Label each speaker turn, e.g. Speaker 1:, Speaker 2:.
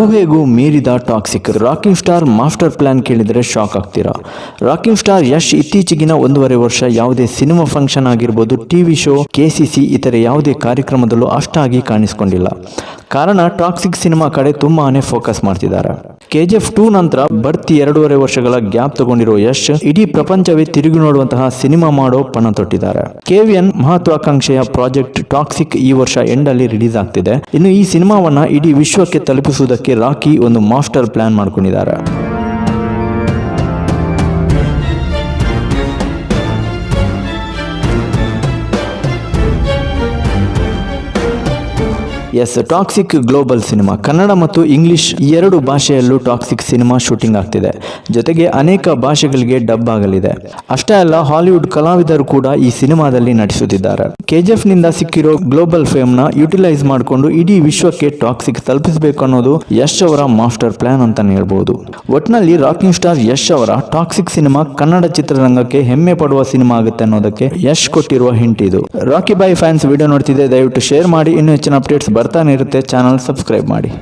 Speaker 1: ಊಹೆಗೂ ಮೀರಿದ Toxic. Rocking star master plan ಕೇಳಿದರೆ shock ಆಗ್ತೀರಾ? ರಾಕಿಂಗ್ ಸ್ಟಾರ್ ಯಶ್ ಇತ್ತೀಚೆಗಿನ ಒಂದೂವರೆ ವರ್ಷ ಯಾವುದೇ ಸಿನಿಮಾ ಫಂಕ್ಷನ್ ಆಗಿರ್ಬೋದು ಟಿವಿ ಶೋ ಕೆಸಿಸಿ ಇತರೆ ಯಾವುದೇ ಕಾರ್ಯಕ್ರಮದಲ್ಲೂ ಅಷ್ಟಾಗಿ ಕಾಣಿಸಿಕೊಂಡಿಲ್ಲ. ಕಾರಣ ಟಾಕ್ಸಿಕ್ ಸಿನಿಮಾ ಕಡೆ ತುಂಬಾನೇ ಫೋಕಸ್ ಮಾಡ್ತಿದ್ದಾರೆ. ಕೆಜಿಎಫ್ ಟೂ ನಂತರ ಬರ್ತಿ ಎರಡೂವರೆ ವರ್ಷಗಳ ಗ್ಯಾಪ್ ತಗೊಂಡಿರೋ ಯಶ್ ಇಡೀ ಪ್ರಪಂಚವೇ ತಿರುಗಿ ನೋಡುವಂತಹ ಸಿನಿಮಾ ಮಾಡೋ ಪಣ ತೊಟ್ಟಿದ್ದಾರೆ. ಕೆವಿಎನ್ ಮಹತ್ವಾಕಾಂಕ್ಷೆಯ ಪ್ರಾಜೆಕ್ಟ್ ಟಾಕ್ಸಿಕ್ ಈ ವರ್ಷ ಎಂಡ್ ಅಲ್ಲಿ ರಿಲೀಸ್ ಆಗ್ತಿದೆ. ಇನ್ನು ಈ ಸಿನಿಮಾವನ್ನ ಇಡೀ ವಿಶ್ವಕ್ಕೆ ತಲುಪಿಸುವುದಕ್ಕೆ ರಾಕಿ ಒಂದು ಮಾಸ್ಟರ್ ಪ್ಲಾನ್ ಮಾಡ್ಕೊಂಡಿದ್ದಾರೆ. Yes Toxic global cinema Kannada ಮತ್ತು ಇಂಗ್ಲಿಷ್ ಎರಡು ಭಾಷೆಯಲ್ಲೂ ಟಾಕ್ಸಿಕ್ ಸಿನಿಮಾ ಶೂಟಿಂಗ್ ಆಗ್ತಿದೆ. ಜೊತೆಗೆ ಅನೇಕ ಭಾಷೆಗಳಿಗೆ ಡಬ್ ಆಗಲಿದೆ. ಅಷ್ಟೇ ಅಲ್ಲ ಹಾಲಿವುಡ್ ಕಲಾವಿದರು ಕೂಡ ಈ ಸಿನಿಮಾದಲ್ಲಿ ನಟಿಸುತ್ತಿದ್ದಾರೆ. ಕೆಜಿಎಫ್ನಿಂದ ಸಿಕ್ಕಿರೋ ಗ್ಲೋಬಲ್ ಫೇಮ್ನ ಯುಟಿಲೈಸ್ ಮಾಡಿಕೊಂಡು ಇಡೀ ವಿಶ್ವಕ್ಕೆ ಟಾಕ್ಸಿಕ್ ತಲುಪಿಸಬೇಕು ಅನ್ನೋದು ಯಶ್ ಅವರ ಮಾಸ್ಟರ್ ಪ್ಲಾನ್ ಅಂತಾನೆ ಹೇಳ್ಬಹುದು ಒಟ್ನಲ್ಲಿ ರಾಕಿಂಗ್ ಸ್ಟಾರ್ ಯಶ್ ಅವರ ಟಾಕ್ಸಿಕ್ ಸಿನಿಮಾ ಕನ್ನಡ ಚಿತ್ರರಂಗಕ್ಕೆ ಹೆಮ್ಮೆ ಪಡುವ ಸಿನಿಮಾ ಆಗುತ್ತೆ ಅನ್ನೋದಕ್ಕೆ ಯಶ್ ಕೊಟ್ಟಿರುವ ಹಿಂಟ್ ಇದು. ರಾಕಿ ಬಾಯ್ ಫ್ಯಾನ್ಸ್ ವಿಡಿಯೋ ನೋಡ್ತಿದೆ ದಯವಿಟ್ಟು ಶೇರ್ ಮಾಡಿ. ಇನ್ನೂ ಹೆಚ್ಚಿನ ಅಪ್ಡೇಟ್ಸ್ ಬರ್ತಾನೆ ಇರುತ್ತೆ. ಚಾನಲ್ ಸಬ್ಸ್ಕ್ರೈಬ್ ಮಾಡಿ.